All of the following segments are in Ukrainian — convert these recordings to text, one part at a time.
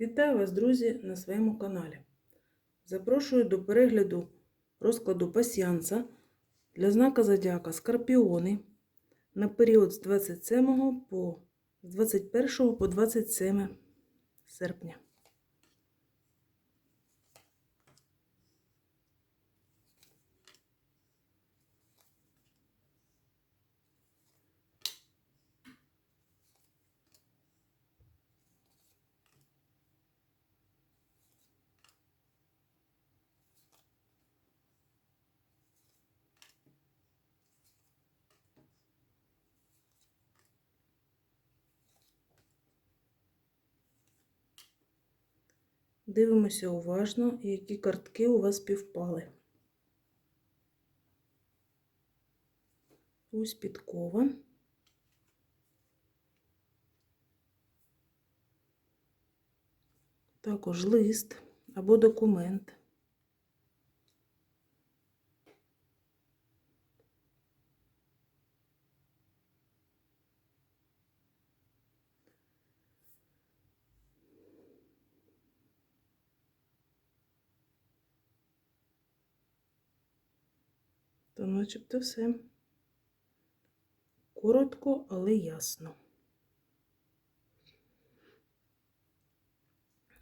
Вітаю вас, друзі, на своєму каналі. Запрошую до перегляду розкладу пасіанса для знака Зодіака Скорпіони на період з 27 по з 21 по 27 серпня. Дивимося уважно, які картки у вас співпали. Ось підкова. Також лист або документ. То начебто все. Коротко, але ясно.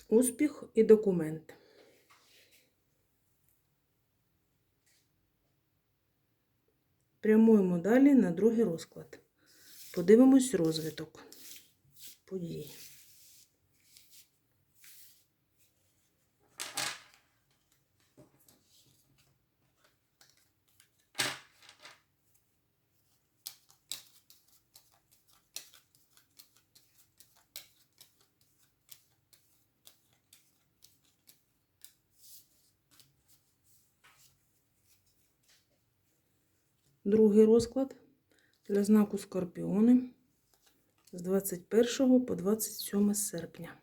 Успіх і документ. Прямуємо далі на другий розклад. Подивимось розвиток подій. Другий розклад для знаку Скорпіони з 21 по 27 серпня.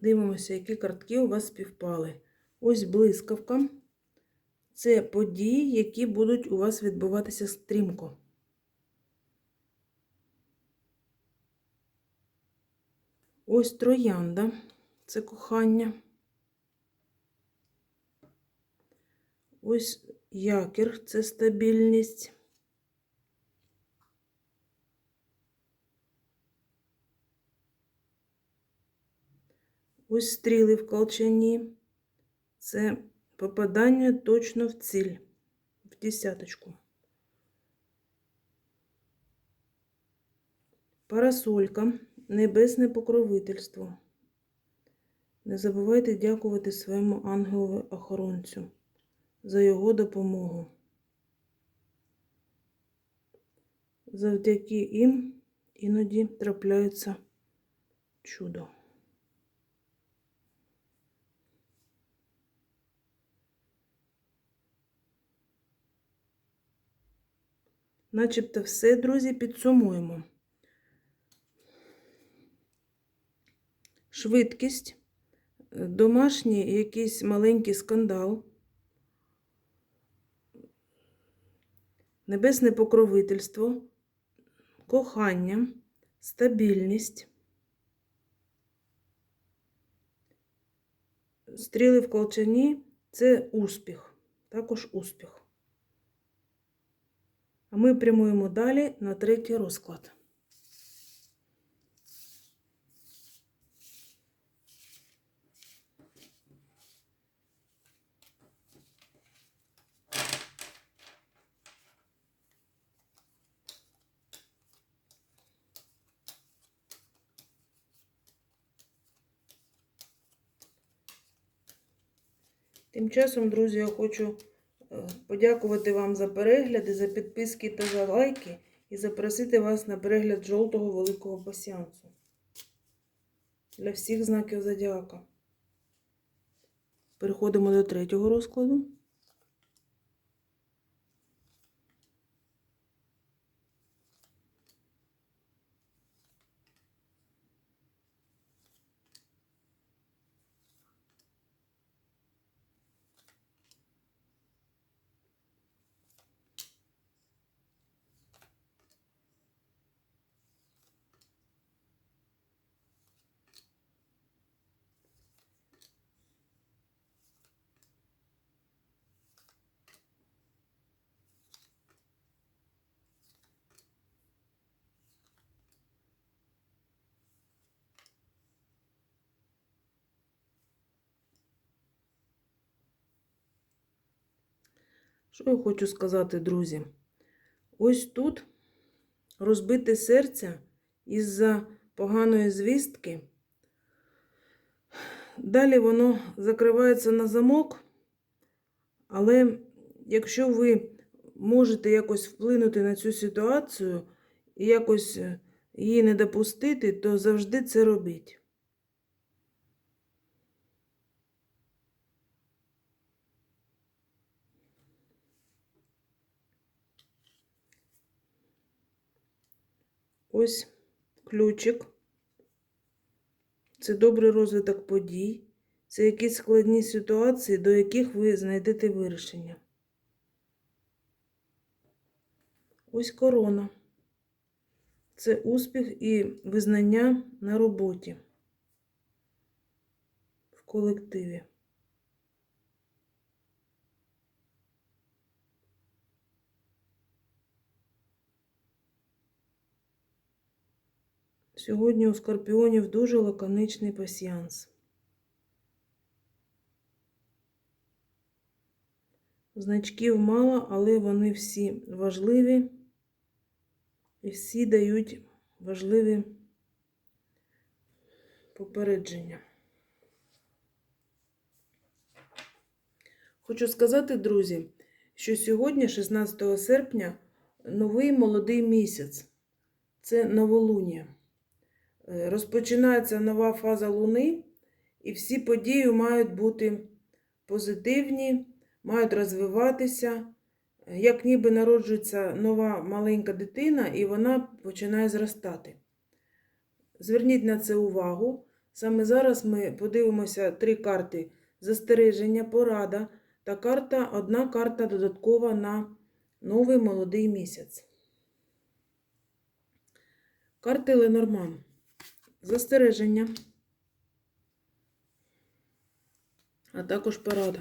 Дивимося, які картки у вас співпали. Ось блискавка. Це події, які будуть у вас відбуватися стрімко. Ось троянда це кохання. Ось якір це стабільність. Ось стріли в колчані. Це попадання точно в ціль, в десяточку. Парасолька, небесне покровительство. Не забувайте дякувати своєму ангелові охоронцю за його допомогу. Завдяки їм іноді трапляється чудо. Начебто все, друзі, підсумуємо. Швидкість, домашній якийсь маленький скандал, небесне покровительство, кохання, стабільність, стріли в колчані це успіх, також успіх. А ми прямуємо далі на третій розклад. Тим часом, друзі, я хочу е, подякувати вам за перегляди, за підписки та за лайки і запросити вас на перегляд жовтого великого пасіансу для всіх знаків зодіака. Переходимо до третього розкладу. Що я хочу сказати, друзі? Ось тут розбите серце із-за поганої звістки. Далі воно закривається на замок, але якщо ви можете якось вплинути на цю ситуацію і якось е, її не допустити, то завжди це робіть. Ось ключик. Це добрий розвиток подій. Це якісь складні ситуації, до яких ви знайдете вирішення. Ось корона. Це успіх і визнання на роботі в колективі. Сьогодні у скорпіонів дуже лаконичний пасіянс. Значків мало, але вони всі важливі і всі дають важливі попередження. Хочу сказати, друзі, що сьогодні, 16 серпня, новий молодий місяць. Це новолуння. Е, Розпочинається нова фаза Луни, і всі події мають бути позитивні, мають розвиватися, як ніби народжується нова маленька дитина, і вона починає зростати. Зверніть на це увагу. Саме зараз ми подивимося три карти: застереження, порада та карта, одна карта додаткова на новий молодий місяць. Карти Ленорман. Застереження, а також порада.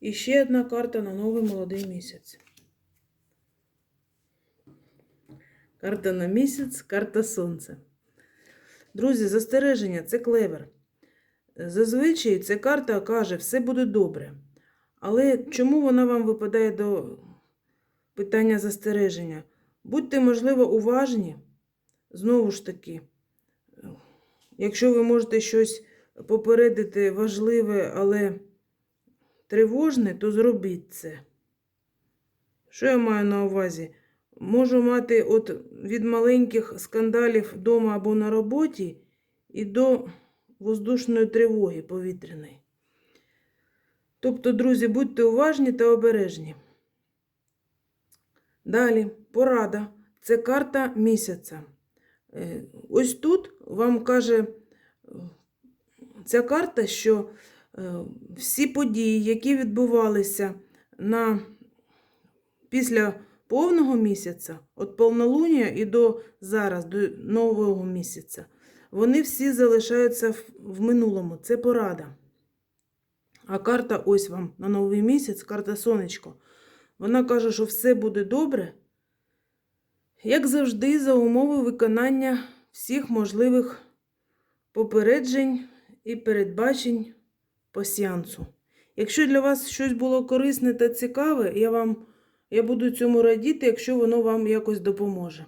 І ще одна карта на новий молодий місяць. Карта на місяць, карта сонця. Друзі, застереження це клевер. Зазвичай ця карта каже, все буде добре. Але чому вона вам випадає до питання застереження? Будьте, можливо, уважні. Знову ж таки, якщо ви можете щось попередити важливе, але тривожне, то зробіть це. Що я маю на увазі? Можу мати от від маленьких скандалів вдома або на роботі і до воздушної тривоги повітряної. Тобто, друзі, будьте уважні та обережні. Далі, порада. Це карта місяця. Е, Ось тут вам каже е, ця карта, що е, всі події, які відбувалися на, після повного місяця, від повнолуння і до зараз, до нового місяця, вони всі залишаються в, в минулому. Це порада. А карта ось вам на новий місяць, карта сонечко. Вона каже, що все буде добре, як завжди, за умови виконання всіх можливих попереджень і передбачень по сеансу. Якщо для вас щось було корисне та цікаве, я, вам, я буду цьому радіти, якщо воно вам якось допоможе.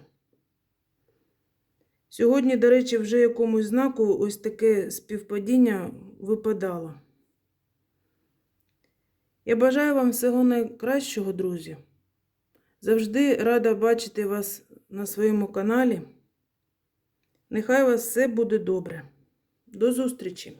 Сьогодні, до речі, вже якомусь знаку ось таке співпадіння випадало. Я бажаю вам всього найкращого, друзі. Завжди рада бачити вас на своєму каналі. Нехай вас все буде добре. До зустрічі!